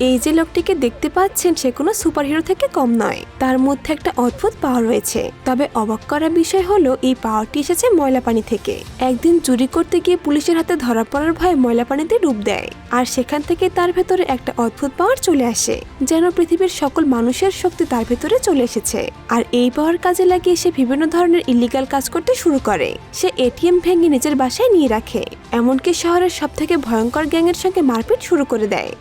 এই যে লোকটিকে দেখতে পাচ্ছেন, সে কোনো সুপারহিরো থেকে কম নয়। তার মধ্যে একটা অদ্ভুত পাওয়ার রয়েছে। তবে অবাক করা বিষয় হলো, এই পাওয়ারটি এসেছে ময়লা পানি থেকে। একদিন চুরি করতে গিয়ে পুলিশের হাতে ধরা পড়ার ভয়ে ময়লা পানিতে ডুব দেয়। আর সেখান থেকে তার ভেতরে একটা অদ্ভুত পাওয়ার চলে আসে, যেন পৃথিবীর সকল মানুষের শক্তি তার ভেতরে চলে এসেছে। আর এই পাওয়ার কাজে লাগিয়ে সে বিভিন্ন ধরনের ইলিগাল কাজ করতে শুরু করে। সে এটিএম ভেঙে নিজের বাসায় নিয়ে রাখে। এমনকি শহরের সব থেকে ভয়ঙ্কর গ্যাংয়ের সঙ্গে মারপিট শুরু করে দেয়।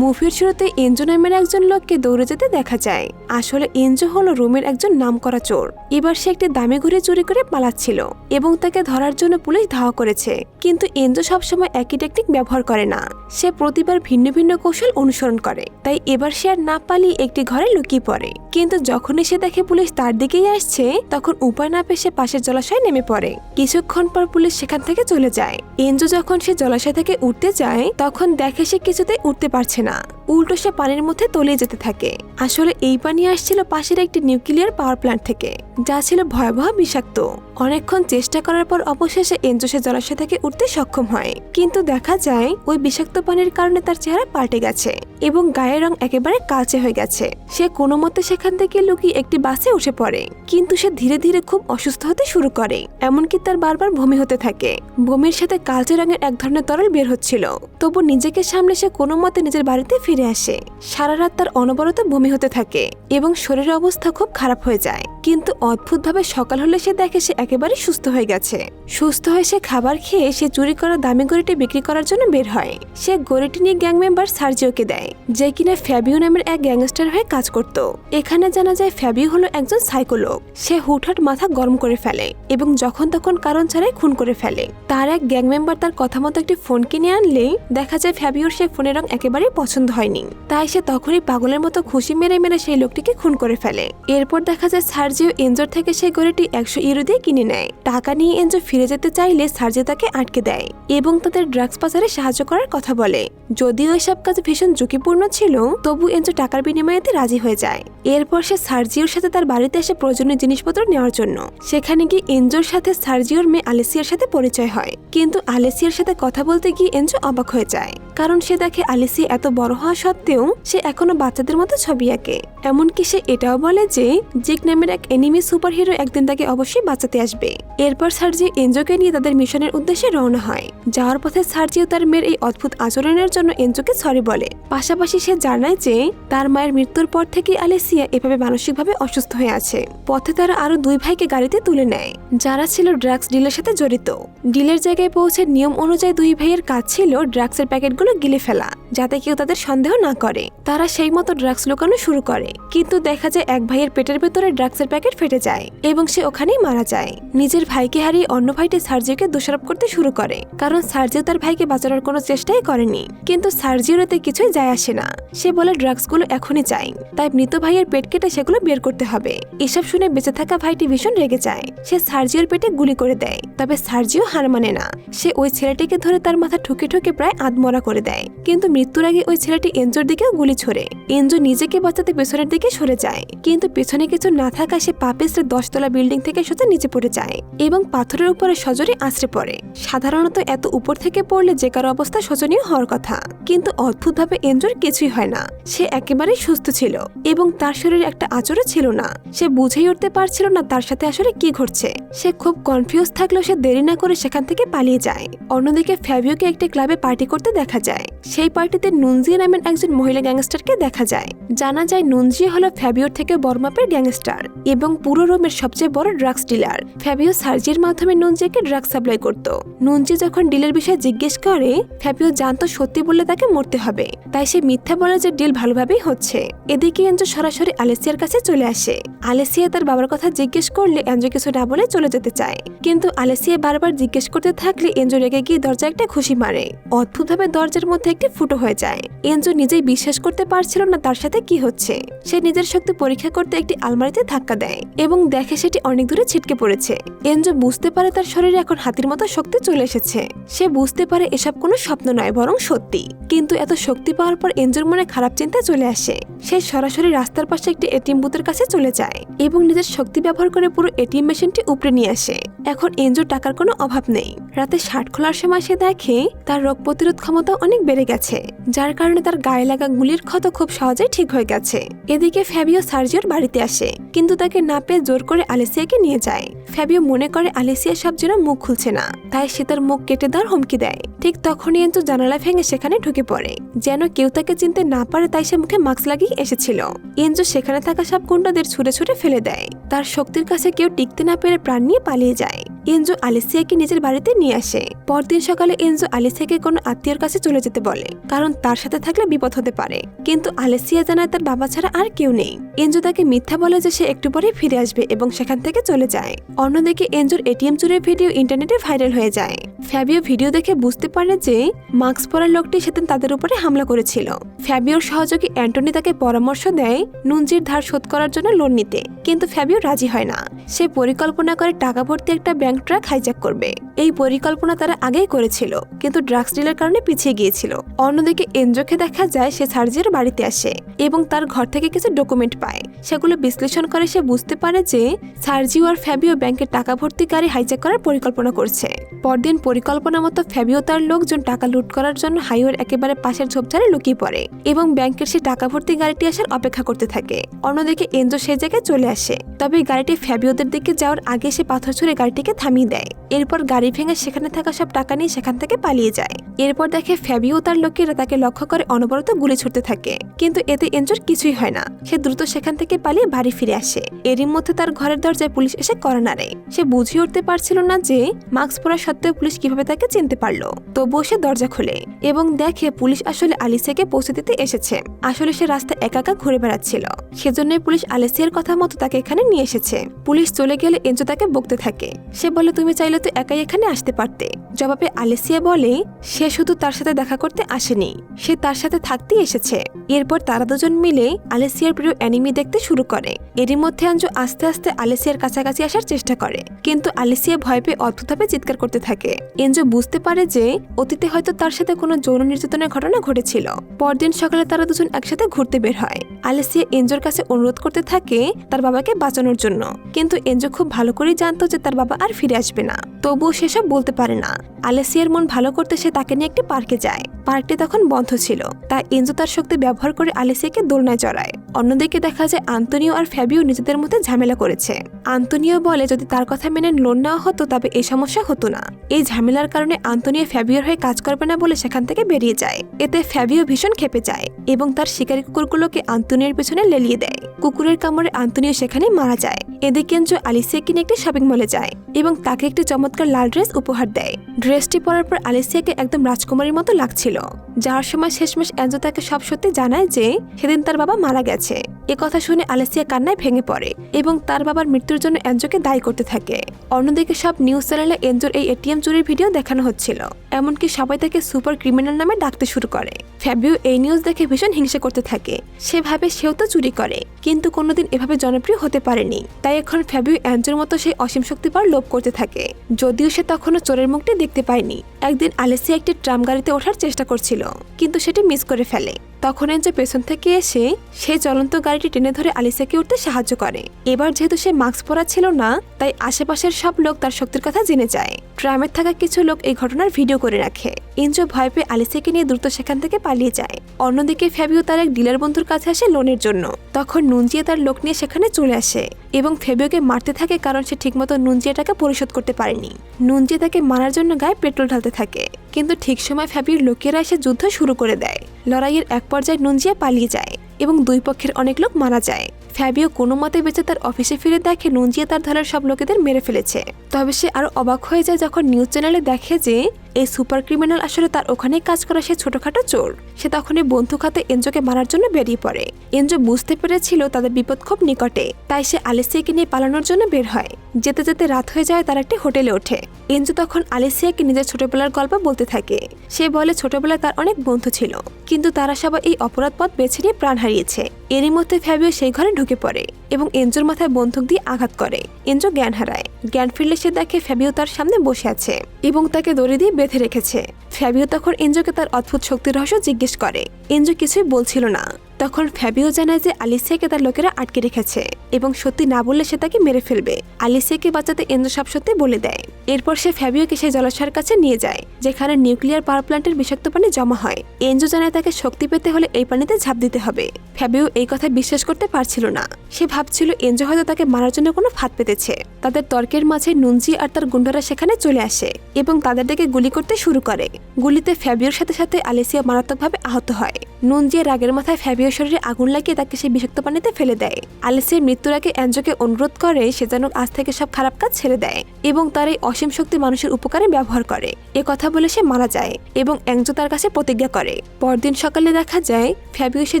মুভির শুরুতে এনজো নামের একজন লোককে দৌড়ে যেতে দেখা যায়। আসলে এনজো হলো রোমের একজন নামকরা চোর। এবার সে একটি দামি ঘুরে চুরি করে পালাচ্ছিল এবং তাকে ধরার জন্য পুলিশ ধাওয়া করেছে। কিন্তু এনজো সবসময় একই টেকনিক ব্যবহার করে না। সে প্রতিবার ভিন্ন ভিন্ন কৌশল অনুসরণ করে, তাই এবার সে আর না পালিয়ে একটি ঘরে লুকিয়ে পড়ে। কিন্তু যখনই সে দেখে পুলিশ তার দিকেই আসছে, তখন উপায় না পেয়ে সে পাশের জলাশয়ে নেমে পড়ে। কিছুক্ষণ পর পুলিশ সেখান থেকে চলে যায়। এনজো যখন সে জলাশয় থেকে উঠতে যায়, তখন দেখে সে কিছুতে উঠতে পারছে না উল্টো সে পানির মধ্যে তলিয়ে যেতে থাকে। আসলে এই পানি আসছিল পাশের একটি নিউক্লিয়ার পাওয়ার প্ল্যান্ট থেকে, যা ছিল ভয়াবহ বিষাক্ত। অনেকক্ষণ চেষ্টা করার পর অবশেষে এনজো সে জলাশয় থেকে উঠতে সক্ষম হয়। কিন্তু দেখা যায়, ওই বিষাক্ত পানির কারণে তার চেহারা পাল্টে গেছে এবং গায়ের রং একেবারে কালচে হয়ে গেছে। সে কোনো মতে সেখান থেকে লুকিয়ে একটি বাসে উঠে পড়ে, কিন্তু সে ধীরে ধীরে খুব অসুস্থ হতে শুরু করে, এমনকি তার বারবার বমি হতে থাকে। বমির সাথে কালচে রঙের এক ধরনের তরল বের হচ্ছিল, তবু নিজেকে সামলে সে কোনো মতে নিজের বাড়িতে ফিরে আসে। সারা রাত তার অনবরত বমি হতে থাকে এবং শরীরের অবস্থা খুব খারাপ হয়ে যায়। কিন্তু অদ্ভুতভাবে সকাল হলে সে দেখে সে একেবারে সুস্থ হয়ে গেছে। সুস্থ হয়ে সে খাবার খেয়ে সে চুরি করা দামি গড়িটি বিক্রি করার জন্য বের হয়। সে গড়িটি নিয়ে গ্যাং মেম্বার সার্জিওকে দেয়, যে কিনা ফ্যাবিও নামের এক গ্যাংস্টার হয়ে কাজ করত। এখানে জানা যায় ফ্যাবিও হলো একজন সাইকোলগ। সে হুটহাট মাথা গরম করে ফেলে এবং যখন তখন কারণ ছাড়াই খুন করে ফেলে। তার এক গ্যাং মেম্বার তার কথা মতো একটি ফোন কিনে আনলে দেখা যায় ফ্যাবিওর সে ফোনের রং একেবারেই পছন্দ হয়নি। তাই সে তখনই পাগলের মতো খুশি মেরে মেরে সেই লোকটিকে খুন করে ফেলে। এরপর দেখা যায় সার্জিও এনজোর থেকে সেই গড়িটি একশো ইউরো দিয়ে কিনে নেয়। টাকা নিয়ে এনজো ফিরে যেতে চাইলে সার্জিও তাকে আটকে দেয় এবং তাদের ড্রাগস পাচারে সাহায্য করার কথা বলে। যদিও এসব কাজ ভীষণ ঝুঁকিপূর্ণ ছিল, তবু এনজো টাকার বিনিময়েতে রাজি হয়ে যায়। এরপর সে সার্জিওর সাথে তার বাড়িতে এসে প্রয়োজনীয় জিনিসপত্র নেওয়ার জন্য। সেখানে গিয়ে এনজোর সাথে সার্জিওর মেয়ে আলেসিয়ার সাথে পরিচয় হয়। কিন্তু আলেসিয়ার সাথে কথা বলতে গিয়ে এনজো অবাক হয়ে যায়। কারণ সে দেখে আলেসিয়া এত বড় হওয়া সত্ত্বেও সে এখনও বাচ্চাদের মতো ছবি আঁকে। এমনকি সে এটাও বলে যে, জিক নামের এক এনিমি সুপারহিরো একদিন তাকে অবশ্যই বাঁচাতে আসবে। এরপর সার্জি এনজোকে নিয়ে তাদের মিশনের উদ্দেশ্যে রওনা হয়। যাওয়ার পথে সার্জিও তার মেয়ের এই অদ্ভুত আচরণের জন্য এনজোকে সরি বলে। পাশাপাশি সে জানায় যে, তার মায়ের মৃত্যুর পর থেকে আলেসিয়া এভাবে মানসিকভাবে অসুস্থ হয়ে আছে। পথে তারা আরও দুই ভাইকে গাড়িতে তুলে নেয়। যারা ছিল ড্রাগস ডিলের সাথে জড়িত। ডিলের জায়গায় পৌঁছে নিয়ম অনুযায়ী দুই ভাইয়ের কাজ ছিল ড্রাগসের প্যাকেটগুলো গিলে ফেলা, যাতে কেউ তাদের সন্দেহ না করে। তারা সেই মতো ড্রাগস লুকানো শুরু করে। কিন্তু দেখা যায় এক ভাইয়ের পেটের ভেতরে ড্রাগসের প্যাকেট ফেটে যায় এবং সে ওখানেই মারা যায়। নিজের ভাইকে হারিয়ে অন্য ভাইটি সার্জিওকে দোষারোপ করতে শুরু করে। কারণ সার্জিও তার ভাইকে বাঁচানোর কোনো চেষ্টাই করেনি। কিন্তু সার্জিওর এতে কিছুই যায় আসে না। সে বলে, ড্রাগসগুলো এখনই চাই তাই মৃত ভাইয়ের পেট কেটে সেগুলো বের করতে হবে। এসব শুনে বেঁচে থাকা ভাইটি ভীষণ রেগে যায়। সে সার্জিওর পেটে গুলি করে দেয়। তবে সার্জিও হার মানে না। সে ওই ছেলেটিকে ধরে তার মাথা ঠুকে ঠুকে প্রায় আধমরা করে দেয়। কিন্তু মৃত্যুর আগে ওই ছেলেটি এনজোর দিকেও গুলি ছোড়ে। এনজো নিজেকে বাঁচাতে পেছনের দিকে সরে যায়। কিন্তু পেছনে কিছু না থাকা সে পাপিস্টে দশতলা বিল্ডিং থেকে সোজা নিচে পড়ে যায় এবং পাথরের উপরে সজরে আছড়ে পড়ে। সাধারণত এত উপর থেকে পড়লে যে কারও অবস্থা শোচনীয় হওয়ার কথা। কিন্তু অদ্ভুতভাবে এঞ্জোর কিছুই হয় না। সে একেবারেই সুস্থ ছিল এবং তার শরীরে একটা আচরও ছিল না। সে বুঝেই উঠতে পারছিল না তার সাথে আসলে কি ঘটছে। সে খুব কনফিউজ থাকলেও সে দেরি না করে সেখান থেকে পালিয়ে যায়। অন্যদিকে ফ্যাবিওকে একটি ক্লাবে পার্টি করতে দেখা যায়। সেই পার্টিতে নুনজিয়া নামের একজন মহিলা গ্যাংস্টারকে দেখা যায়। জানা যায় নুনজিয়া হলো ফ্যাবিওর থেকে বর্মাপের গ্যাংস্টার এবং পুরো রোমের সবচেয়ে বড় ড্রাগস ডিলার। ফ্যাবিও সার্জির মাধ্যমে নুনজিয়াকে ড্রাগস সাপ্লাই করত। নুনজি যখন ডিলের বিষয়ে জিজ্ঞেস করে, ফ্যাবিও জানতো সত্যি বললে তাকে মরতে হবে। তাই সে মিথ্যা বলে যে ডিল ভালোভাবেই হচ্ছে। এদিকে এনজো সরাসরি আলেসিয়ার কাছে চলে আসে। আলেসিয়া তার বাবার কথা জিজ্ঞেস করলে এনজো কিছু না বলে চলে যেতে চায়। কিন্তু আলেসিয়া বারবার জিজ্ঞেস করতে থাকলে এঞ্জো রেগে গিয়ে দরজা একটা খুশি মারে। অদ্ভুতভাবে দরজার মধ্যে একটি ফুটো হয়ে যায়। এনজো নিজেই বিশ্বাস করতে পারছিল না তার সাথে কি হচ্ছে। সে নিজের শক্তি পরীক্ষা করতে একটি আলমারিতে ধাক্কা দেয় এবং দেখে সেটি অনেক দূরে ছিটকে পড়েছে। এনজো বুঝতে পারে তার শরীরে এখন হাতির মতো শক্তি চলে এসেছে। সে বুঝতে পারে এসব কোনো স্বপ্ন নয়, বরং সত্যি। কিন্তু এত শক্তি পাওয়ার পর এনজোর মনে খারাপ চিন্তা চলে আসে। সে সরাসরি রাস্তার পাশে একটি এটিএম বুথের কাছে চলে যায় এবং নিজের শক্তি ব্যবহার করে পুরো এটিএম মেশিনটি উপরে নিয়ে আসে। এখন এনজোর টাকার কোনো অভাব নেই। রাতে শার্ট খোলার সময় সে দেখে তার রোগ প্রতিরোধ ক্ষমতা অনেক বেড়ে গেছে, যার কারণে তার গায়ে লাগা গুলির ক্ষত খুব সহজেই ঠিক হয়ে গেছে। এদিকে ফ্যাবিও সার্জিওর বাড়িতে আসে, কিন্তু তাকে না পেয়ে জোর করে আলেসিয়াকে নিয়ে যায়। ফ্যাবিও মনে করে আলেসিয়া সব যেন মুখ খুলছে না, তাই সে তার মুখ কেটে দেওয়ার হুমকি দেয়। ঠিক তখনই এঞ্জো জানালা ভেঙে সেখানে ঢুকে পড়ে। যেন কেউ তাকে চিনতে না পারে তাই সে মুখে মাস্ক লাগিয়ে এসেছিল। এঞ্জো সেখানে থাকা সব গুন্ডাদের ছুড়ে ছুড়ে ফেলে দেয়। তার শক্তির কাছে কেউ টিকতে না পেরে প্রাণ নিয়ে পালিয়ে যায়। এনজো আলিসিয়াকে নিজের বাড়িতে নিয়ে আসে। পরদিন সকালে এনজো আলিসিয়াকে কোনো আত্মীয়র কাছে চলে যেতে বলে, কারণ তার সাথে থাকলে বিপদ হতে পারে। কিন্তু আলিসিয়া জানায় তার বাবা ছাড়া আর কেউ নেই। এনজো তাকে মিথ্যা বলে যে সে একটু পরে ফিরে আসবে এবং সেখান থেকে চলে যায়। অন্যদিকে এনজোর এটিএম চুরির ভিডিও ইন্টারনেটে ভাইরাল হয়ে যায়। ফ্যাবিও ভিডিও দেখে বুঝতে পারে যে মাস্ক পরা লোকটি সেদিন তাদের উপরে হামলা করেছিল। ফ্যাবিওর সহযোগী অ্যান্টনি তাকে পরামর্শ দেয় নুনজির ধার শোধ করার জন্য লোন নিতে। কিন্তু ফ্যাবিও রাজি হয় না। সে পরিকল্পনা করে টাকা ভর্তি একটা ব্যাংক ট্রাক হাইজ্যাক করবে। এই পরিকল্পনা তারা আগেই করেছিল, কিন্তু ড্রাগস ডিলের কারণে পিছিয়ে গিয়েছিল। অন্যদিকে এনজোকে দেখা যায় সে সার্জির বাড়িতে আসে এবং তার ঘর থেকে কিছু ডকুমেন্ট পায়। সেগুলো বিশ্লেষণ করে সে বুঝতে পারে যে সার্জিও আর ফ্যাবিও ব্যাংকের টাকা ভর্তি গাড়ি হাইজ্যাক করার পরিকল্পনা করছে। পরদিন পরিকল্পনা মতো ফ্যাবিও তার লোকজন টাকা লুট করার জন্য হাইওয়ের একেবারে পাশের ঝোপঝাড়ে লুকিয়ে পড়ে এবং ব্যাংকের সে টাকা ভর্তি গাড়িটি আসার অপেক্ষা করতে থাকে। অন্যদিকে এনজো সেই জায়গায় চলে আসে। তবে গাড়িটি ফ্যাবিওদের দিকে যাওয়ার আগে সে পাথর ছুঁড়ে গাড়িটিকে থামিয়ে দেয়। এরপর গাড়ি ভেঙে সেখানে থাকা সব টাকা নিয়ে সেখান থেকে পালিয়ে যায়। এরপর দেখে ফ্যাবিও তার লোকেরা তাকে লক্ষ্য করে অনবরত গুলি ছুটতে থাকে। কিন্তু এতে এনজোর কিছুই হয় না। সে দ্রুত সেখান থেকে পালিয়ে বাড়ি ফিরে আসে। এরই মধ্যে তার ঘরের দরজায় পুলিশ এসে করা নাড়ে। সে বুঝিয়ে উঠতে পারছিল না যে মাস্ক পরা সত্ত্বেও পুলিশ কীভাবে তাকে চিনতে পারল। তবুও সে দরজা খোলে এবং দেখে পুলিশ আসলে আলিসিয়াকে পৌঁছে দিতে এসেছে। আসলে সে রাস্তায় একা একা ঘুরে বেড়াচ্ছিল। সেজন্যই পুলিশ আলিসিয়ার কথা মতো তাকে এখানে নিয়ে এসেছে। পুলিশ চলে গেলে এনজো তাকে বকতে থাকে। সে বলে, তুমি চাইলে তো একাই এখানে আসতে পারতে। জবাবে আলেসিয়া বলে, সে শুধু তার সাথে দেখা করতে আসেনি। সে তার সাথে থাকতেই এসেছে। এরপর তারা দুজন মিলে আলেসিয়ার প্রিয় অ্যানিমি দেখতে শুরু করে। এরই মধ্যে আঞ্জু আস্তে আস্তে আলেসিয়ার কাছাকাছি আসার চেষ্টা করে। কিন্তু আলেসিয়া ভয় পেয়ে অদ্ভুতভাবে চিৎকার করতে থাকে। এনজো বুঝতে পারে যে অতীতে হয়তো তার সাথে কোনো যৌন নির্যাতনের ঘটনা ঘটেছিল। পরদিন সকালে তারা দুজন একসাথে ঘুরতে বের হয়। আলেসিয়া এঞ্জোর কাছে অনুরোধ করতে থাকে তার বাবাকে বাঁচানোর জন্য। কিন্তু এঞ্জো খুব ভালো করেই জানতো যে তার বাবা আর ফিরে আসবে না। তবুও সেসব বলতে পারে না। আলেসিয়ার মন ভালো করতে সে তাকে নিয়ে একটি পার্কে যায়। পার্কটি তখন বন্ধ ছিল। তাই এনজো তার শক্তি ব্যবহার করে আলেসিয়াকে দোলনায় চড়ায়। অন্যদিকে দেখা যায় আন্তনিও আর ফ্যাবিও নিজেদের মধ্যে ঝামেলা করেছে। আন্তনিও বলে, যদি তার কথা মেনে লোন নেওয়া হতো, তবে এই সমস্যা হতো না। এই ঝামেলার কারণে আন্তনিও ফ্যাবিওর হয়ে কাজ করবে না বলে সেখান থেকে বেরিয়ে যায়। এতে ফ্যাবিও ভীষণ খেপে যায় এবং তার শিকারী কুকুরগুলোকে আন্তনিয়ার পেছনে লেলিয়ে দেয়। কুকুরের কামড়ে আন্তনিও সেখানে মারা যায়। এদিকে এনজো আলিসিয়াকে নিয়ে একটি শপিং মলে যায় এবং তাকে একটি চমৎকার লাল ড্রেস উপহার দেয়। ড্রেসটি পরার পর আলিসিয়াকে একদম রাজকুমারীর মতো লাগছিল। যাওয়ার সময় শেষমেশ এনজো তাকে সব সত্যি জানায় যে সেদিন তার বাবা মারা গেছে। এ কথা শুনে আলেসিয়া কান্নায় ভেঙে পড়ে এবং তার বাবার মৃত্যুর জন্য অ্যাঞ্জোকে দায়ী করতে থাকে। অন্যদিকে সব নিউজ চ্যানেলে এনজোর এই এটিএম চুরির ভিডিও দেখানো হচ্ছিল। এমনকি সবাই তাকে সুপার ক্রিমিনাল নামে ডাকতে শুরু করে। ফ্যাবিও এই নিউজ দেখে ভীষণ হিংসা করতে থাকে। সে ভাবে সেও তো চুরি করে, কিন্তু কোনোদিন এভাবে জনপ্রিয় হতে পারেনি। তাই এখন ফ্যাবিও অ্যাঞ্জোর মতো সেই অসীম শক্তি পাওয়ার লোভ করতে থাকে। যদিও সে তখনও চোরের মুখটি দেখতে পায়নি। একদিন আলেসিয়া একটি ট্রাম গাড়িতে ওঠার চেষ্টা করছিল কিন্তু সেটি মিস করে ফেলে। তখন এনজো পেছন থেকে এসে সেই চলন্ত গাড়িটি টেনে ধরে আলিসাকে উঠতে সাহায্য করে। এবার যেহেতু সে মাস্ক পরা ছিল না, তাই আশেপাশের সব লোক তার শক্তির কথা জেনে যায়। ট্রামের থাকা কিছু লোক এই ঘটনার ভিডিও করে রাখে। এনজো ভয় পেয়ে আলিসাকে নিয়ে দ্রুত সেখান থেকে পালিয়ে যায়। অন্যদিকে ফ্যাবিও তার এক ডিলার বন্ধুর কাছে আসে লোনের জন্য। তখন নুনজিয়া তার লোক নিয়ে সেখানে চলে আসে এবং ফেবিওকে মারতে থাকে কারণ সে ঠিকমতো নুনজিয়াটাকে পরিশোধ করতে পারেনি। নুনজিয়া তাকে মারার জন্য গায়ে পেট্রোল ঢালতে থাকে। কিন্তু ঠিক সময় ফ্যাবির লোকেরা এসে যুদ্ধ শুরু করে দেয়। লড়াইয়ের এক পর্যায়ে নুনজিয়া পালিয়ে যায় এবং দুই পক্ষের অনেক লোক মারা যায়। ফ্যাবিও কোনো মতে বেঁচে তার অফিসে ফিরে দেখে নুনজিয়া তার ধারার সব লোকেদের মেরে ফেলেছে। তবে সে আরও অবাক হয়ে যায় যখন নিউজ চ্যানেলে দেখে যে এই সুপার ক্রিমিনাল আসলে তার ওখানেই কাজ করা সে ছোটখাটো চোর। সে তখনই বন্ধু খাতে এনজোকে মারার জন্য বেরিয়ে পড়ে। এনজো বুঝতে পেরেছিল তাদের বিপদ খুব নিকটে, তাই সে আলেসিয়াকে নিয়ে পালানোর জন্য বের হয়। যেতে যেতে রাত হয়ে যায় তার একটি হোটেলে ওঠে। এনজো তখন আলেসিয়াকে নিজের ছোটবেলার গল্প বলতে থাকে। সে বলে ছোটবেলায় তার অনেক বন্ধু ছিল, কিন্তু তারা সবাই এই অপরাধ পথ বেছে নিয়ে প্রাণ হারিয়েছে। এরই মধ্যে ফ্যাবিও সেই ঘরে ঢুকে পড়ে এবং এঞ্জোর মাথায় বন্দুক দিয়ে আঘাত করে। এনজো জ্ঞান হারায়। জ্ঞান ফিরলে সে দেখে ফ্যাবিও তার সামনে বসে আছে এবং তাকে দড়ি দিয়ে বেঁধে রেখেছে। ফ্যাবিও তখন এনজোকে তার অদ্ভুত শক্তির রহস্য জিজ্ঞেস করে। এনজো কিছুই বলছিল না। তখন ফ্যাবিও জানায় যে আলিসিয়াকে তার লোকেরা আটকে রেখেছে এবং সত্যি না বললে সে তাকে মেরে ফেলবে। আলিসিয়াকে বাঁচাতে এনজো সব সত্যি বলে দেয়। এরপর সে ফ্যাবিওকে সেই জলাশয়ের কাছে নিয়ে যায়, যেখানে নিউক্লিয়ার পাওয়ার প্ল্যান্টের বিষাক্ত পানি জমা হয়। এনজো জানায় তাকে শক্তি পেতে হলে এই পানিতে ঝাঁপ দিতে হবে। ফ্যাবিও এই কথা বিশ্বাস করতে পারছিল না। সে ভাবছিল এনজো হয়তো তাকে মারার জন্য কোনো ফাঁদ পেতেছে। তাদের তর্কের মাঝে নুনজি আর তার গুন্ডারা সেখানে চলে আসে এবং তাদের দিকে গুলি করতে শুরু করে। গুলিতে ফ্যাবিওর সাথে সাথে আলেসিয়া মারাত্মকভাবে আহত হয়। নুনজি রাগের মাথায় ফ্যাবিওর শরীরে আগুন লাগিয়ে তাকে সেই বিষাক্ত পানিতে ফেলে দেয়। আলেসিয়ার মৃত্যুর আগে অ্যাঞ্জোকে অনুরোধ করে সে যেন আজ থেকে সব খারাপ কাজ ছেড়ে দেয় এবং তার এই অসীম শক্তি মানুষের উপকারে ব্যবহার করে। এ কথা বলে সে মারা যায় এবং অ্যাংজো তার কাছে প্রতিজ্ঞা করে। পরদিন সকালে দেখা যায়, ফ্যাবিও সেই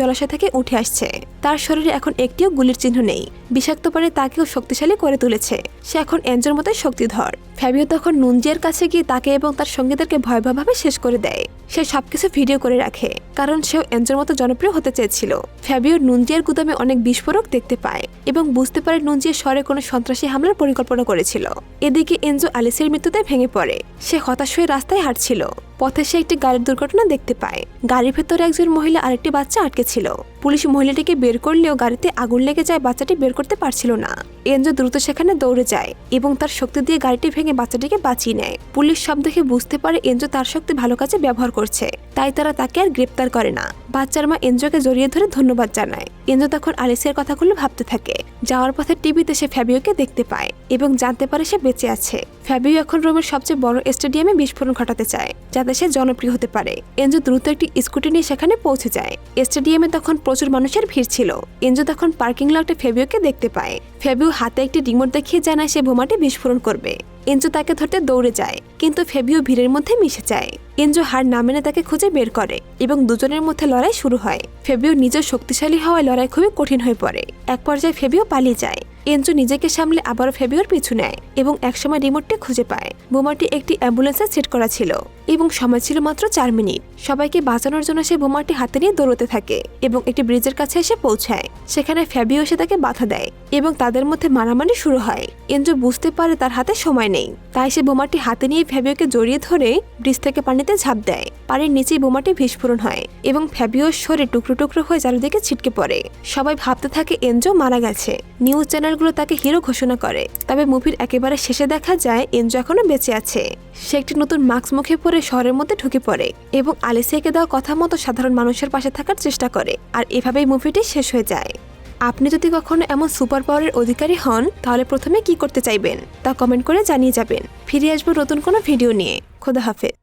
জলাশয় থেকে উঠে আসছে। তার শরীরে এখন একটিও গুলির চিহ্ন নেই। বিষাক্ত পানি তাকেও শক্তিশালী করে তুলেছে। সে এখন অ্যাঞ্জোর মতোই শক্তিধর। ফ্যাবিও তখন নুনজিয়ার কাছে গিয়ে তাকে এবং তার সঙ্গীদেরকে ভয়াবহভাবে শেষ করে দেয়। সে সবকিছু ভিডিও করে রাখে, কারণ সেও এনজোর মতো জনপ্রিয় হতে চেয়েছিল ফ্যাবিও নুনজিয়ার গুদামে অনেক বিস্ফোরক দেখতে পায় এবং বুঝতে পারে নুনজিয়ার স্বরে কোনো সন্ত্রাসী হামলার পরিকল্পনা করেছিল। এদিকে এনজো আলিসের মৃত্যুতে ভেঙে পড়ে। সে হতাশ হয়ে রাস্তায় হাঁটছিল। পথে সে একটি গাড়ির দুর্ঘটনা দেখতে পায়। গাড়ির ভেতরে একজন মহিলা আরেকটি বাচ্চা আটকে ছিল। পুলিশ মহিলাটিকে বের করলেও গাড়িতে আগুন লেগে যায় বাচ্চাটি বের করতে পারছিল না। এনজো দ্রুত সেখানে দৌড়ে যায় এবং তার শক্তি দিয়ে গাড়িটি ভেঙে বাচ্চাটিকে বাঁচিয়ে নেয়। পুলিশ সব দেখে বুঝতে পারে এনজো তার শক্তি ভালো কাজে ব্যবহার করছে, তাই তারা তাকে আর গ্রেপ্তার করে না। বাচ্চার মা এনজোকে জড়িয়ে ধরে ধন্যবাদ জানায়। এনজো তখন আলিসের কথাগুলো ভাবতে থাকে। যাওয়ার পথে টিভিতে সে ফ্যাবিওকে দেখতে পায় এবং জানতে পারে সে বেঁচে আছে। ফ্যাবিও এখন রোমের সবচেয়ে বড় স্টেডিয়ামে বিস্ফোরণ ঘটাতে চায়, যাতে সে জনপ্রিয় হতে পারে। এনজো দ্রুত একটি স্কুটি নিয়ে সেখানে পৌঁছে যায়। স্টেডিয়ামে তখন প্রচুর মানুষের ভিড় ছিল। এনজো তখন পার্কিং লটে ফেবিওকে দেখতে পায়। ফেবিও হাতে একটি রিমোট দেখিয়ে জানায় সে বোমাটি বিস্ফোরণ করবে। এনজো তাকে ধরতে দৌড়ে যায়, কিন্তু ফেবিও ভিড়ের মধ্যে মিশে যায়। এনজো হার না মেনে তাকে খুঁজে বের করে এবং দুজনের মধ্যে লড়াই শুরু হয়। ফেবিও নিজের শক্তিশালী হওয়ায় লড়াই খুবই কঠিন হয়ে পড়ে। এক পর্যায়ে ফেবিও পালিয়ে যায়। এনজো নিজেকে সামলে আবারও ফেবিওর পিছু নেয় এবং একসময় রিমোটটি খুঁজে পায়। বোমাটি একটি অ্যাম্বুলেন্সে সেট করা ছিল এবং সময় ছিল মাত্র চার মিনিট। সবাইকে বাঁচানোর জন্য সে বোমাটি হাতে নিয়ে দৌড়তে থাকে এবং একটি ব্রিজের কাছে এসে পৌঁছায়। সেখানে ফ্যাবিও এসে তাকে বাধা দেয় এবং তাদের মধ্যে মারামারি শুরু হয়। এনজো বুঝতে পারে তার হাতে সময় নেই, তাই সে বোমাটি হাতে নিয়ে ফ্যাবিওকে জড়িয়ে ধরে ব্রিজ থেকে পানিতে ঝাঁপ দেয়। পানির নিচেই বোমাটি বিস্ফোরণ হয় এবং ফ্যাবিওর শরীর টুকরো টুকরো হয়ে চারিদিকে ছিটকে পড়ে। সবাই ভাবতে থাকে এনজো মারা গেছে। নিউজ চ্যানেলগুলো তাকে হিরো ঘোষণা করে। তবে মুভির একেবারে শেষে দেখা যায়, এনজো এখনও বেঁচে আছে। সে একটি নতুন মাস্ক মুখে পরে শহরের মধ্যে ঢুকে পড়ে এবং আলিসিয়াকে দেওয়া কথা মতো সাধারণ মানুষের পাশে থাকার চেষ্টা করে, আর এভাবেই মুভিটি শেষ হয়ে যায়। আপনি যদি কখনো এমন সুপার পাওয়ারের অধিকারী হন, তাহলে প্রথমে কি করতে চাইবেন? তা কমেন্ট করে জানিয়ে যাবেন। ফিরে আসব নতুন কোনো ভিডিও নিয়ে। খোদা হাফেজ।